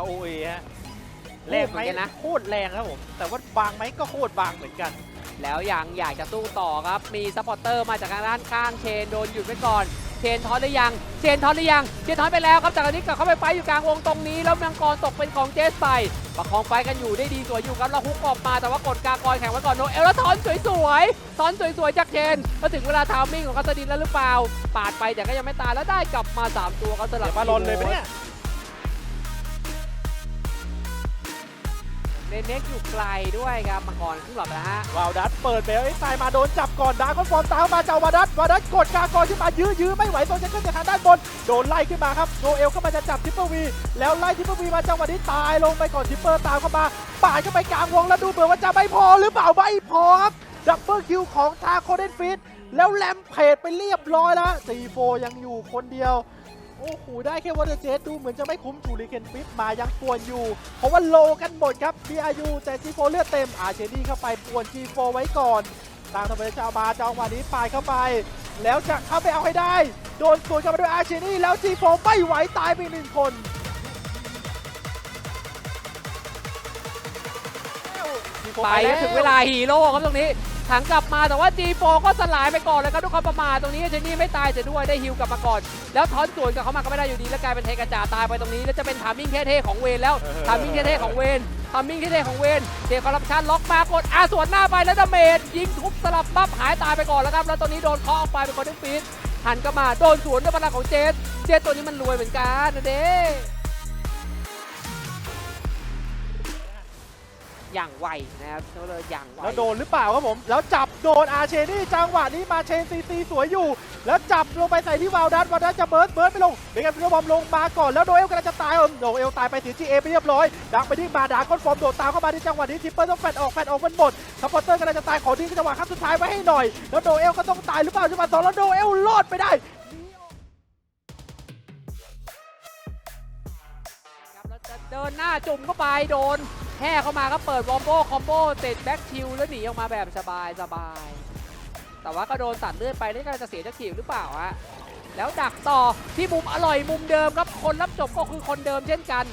ROA ฮะแรงไหมเหมือนกันนะโคตรแรงครับผม แต่ว่าบางไหมก็โคตรบางเหมือนกัน แล้วยังอยากจะสู้ต่อครับ มีซัพพอร์เตอร์มาจากทางด้านข้างเชนโดนหยุดไว้ก่อน เชนทอนหรือยัง เชนทอนหรือยัง เชนทอนไปแล้วครับจากนี้กลับเข้าไปไฟอยู่กลางวงตรงนี้ แล้วมังกรตกเป็นของเจสไปประคองไฟกันอยู่ได้ดีสวยอยู่ครับแล้วฮุกออกมาแต่ว่ากดกากอยแข่งไว้ก่อนโนเอลแล้วทอนสวยๆทอนสวยๆจากเชนแล้วถึงเวลาทามมิ่งของคัสดินแล้วหรือเปล่า ปาดไปแต่ก็ยังไม่ตายแล้วได้กลับมาสามตัวเขาสลับเดี๋ยวมาลนเลยปะเนี่ย เนเน็กอยู่ไกลด้วยครับมังกรขึ้นหลอดไปแล้วฮะวาวดัตเปิดเบลไอ้ตายมาโดนจับก่อนดาร์คอนฟอร์มตามเข้ามาเจ้าวาดัตวาดัตกดกากอนขึ้นมายื้อยื้อไม่ไหวโซเจนเกิลจากทางด้านบนโดนไล่ขึ้นมาครับโนเอลเข้ามาจะจับทิปเปอร์วีแล้วไล่ทิปเปอร์วีมาจังหวะนี้ตายลงไปก่อนทิปเปอร์ตามเข้ามาปาดเข้าไปกลางวงแล้วดูเหมือนว่าจะไม่พอหรือเปล่าไม่พอครับดับเบิลคิวของทาโคเดนฟิตแล้วแลมเพจไปเรียบร้อยแล้วซีโฟยังอยู่คนเดียว โอ้โห ได้แค่วอเตอร์เจสดูเหมือนจะไม่คุ้มชูริเคนฟิตมายังป่วนอยู่ เพราะว่าโลกันหมดครับ BRU แต่ G4 เลือดเต็มอาเชนี่เข้าไปป่วน G4 ไว้ก่อนตามธรรมชาติมาจังหวะนี้ปาดเข้าไป แล้วจะเข้าไปเอาให้ได้ โดนสวนกลับมาด้วยอาเชนี่แล้ว G4 ไม่ไหวตายไปหนึ่งคน G4 ไปแล้ถึงเวลาฮีโร่ครับตรงนี้ ถังกลับมาแต่ว่า G4 ก็สลายไปก่อนเลยครับด้วยความประมาทตรงนี้เจนนี่ไม่ตายเสียด้วยได้ฮิวกลับมาก่อน แล้วทอนสวนกับเขามาก็ไม่ได้อยู่ดีแล้วกลายเป็นเทกระจาตายไปตรงนี้แล้วจะเป็นทามมิ่งเท่ๆของเวนแล้วทามมิ่งเท่ๆของเวนทามมิ่งเท่ๆของเวนเจคอร์รัปชันล็อกมากดอาสวนหน้าไปแล้วดาเมจยิงทุบสลับปั๊บหายตายไปก่อนแล้วครับแล้วตอนนี้โดนเคาะออกไปเป็นคนที่ฟีดหันกลับมาโดนสวนด้วยพลังของเจสเจสตัวนี้มันรวยเหมือนกันนะเด้ อย่างไวนะครับเขาเลยอย่างไวแล้วโดนหรือเปล่าครับผม แล้วจับโดนอาเชนี่จังหวะนี้มาเชนซีซีสวยอยู่ แล้วจับลงไปใส่ที่วาวดัสวาวดัสจะเบิร์ดเบิร์ดไม่ลงเบเกนฟิลบอมลงมาก่อนแล้วโดเอลกำลังจะตายเออโดเอลตายไปถึงจีเอไปเรียบร้อย ดักไปที่มาดาคอนฟอร์มโดดตามเข้ามาที่จังหวะนี้ทิปเปอร์ต้องแฟดออกแฟดออกมันหมดซัพพอร์เตอร์กำลังจะตายขอทิ้งจังหวะครั้งสุดท้ายไว้ให้หน่อย แล้วโดเอลก็ต้องตายหรือเปล่าจังหวะสองแล้วโดเอลรอดไปได้ครับแล้วจะเดินหน้าจุ่มเข้าไปโดน แห่เข้ามาก็เปิดวอมโบคอมโบเสร็จแบ็กชิลแล้วหนีออกมาแบบสบายสบายแต่ว่าก็โดนตัดเลือดไปนี่ก็จะเสียจะขีวหรือเปล่าฮะแล้วดักต่อที่มุมอร่อยมุมเดิมครับคนรับจบก็คือคนเดิมเช่นกัน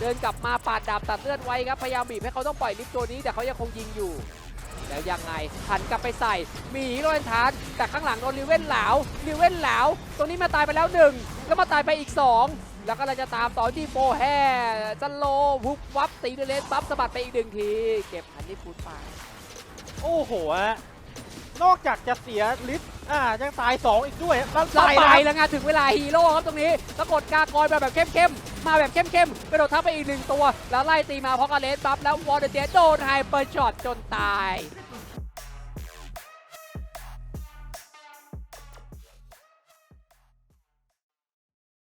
เดินกลับมาปาดดาบตัดเลือดไว้ครับพยายามบีบให้เขาต้องปล่อยลิฟตัวนี้แต่เขายังคงยิงอยู่แล้วยังไงหันกลับไปใส่หมีโรนทานแต่ข้างหลังโดนลิเว่นเหลาลิเว่นเหลาตรงนี้มาตายไปแล้วหนึ่งแล้วมาตายไปอีกสอง แล้วก็เราจะตามต่อที่โฟแห่สโลวุบวับตีด้วยเลสปั๊บสะบัดไปอีกหนึ่งที เก็บอันนี้พูดไปโอ้โหฮะนอกจากจะเสียลิฟต์อ่ายังตายสองอีกด้วยแล้วเราไปไปแล้วแล้วไงถึงเวลาฮีโร่ครับตรงนี้แล้วกดกากอยมาแบบเข้มๆ มาแบบเข้มๆกระโดดทับไปอีกหนึ่งตัว แล้วไล่ตีมาเพราะกาเลสปั๊บแล้ววอร์เดเจโดนไฮเปอร์ช็อตจนตาย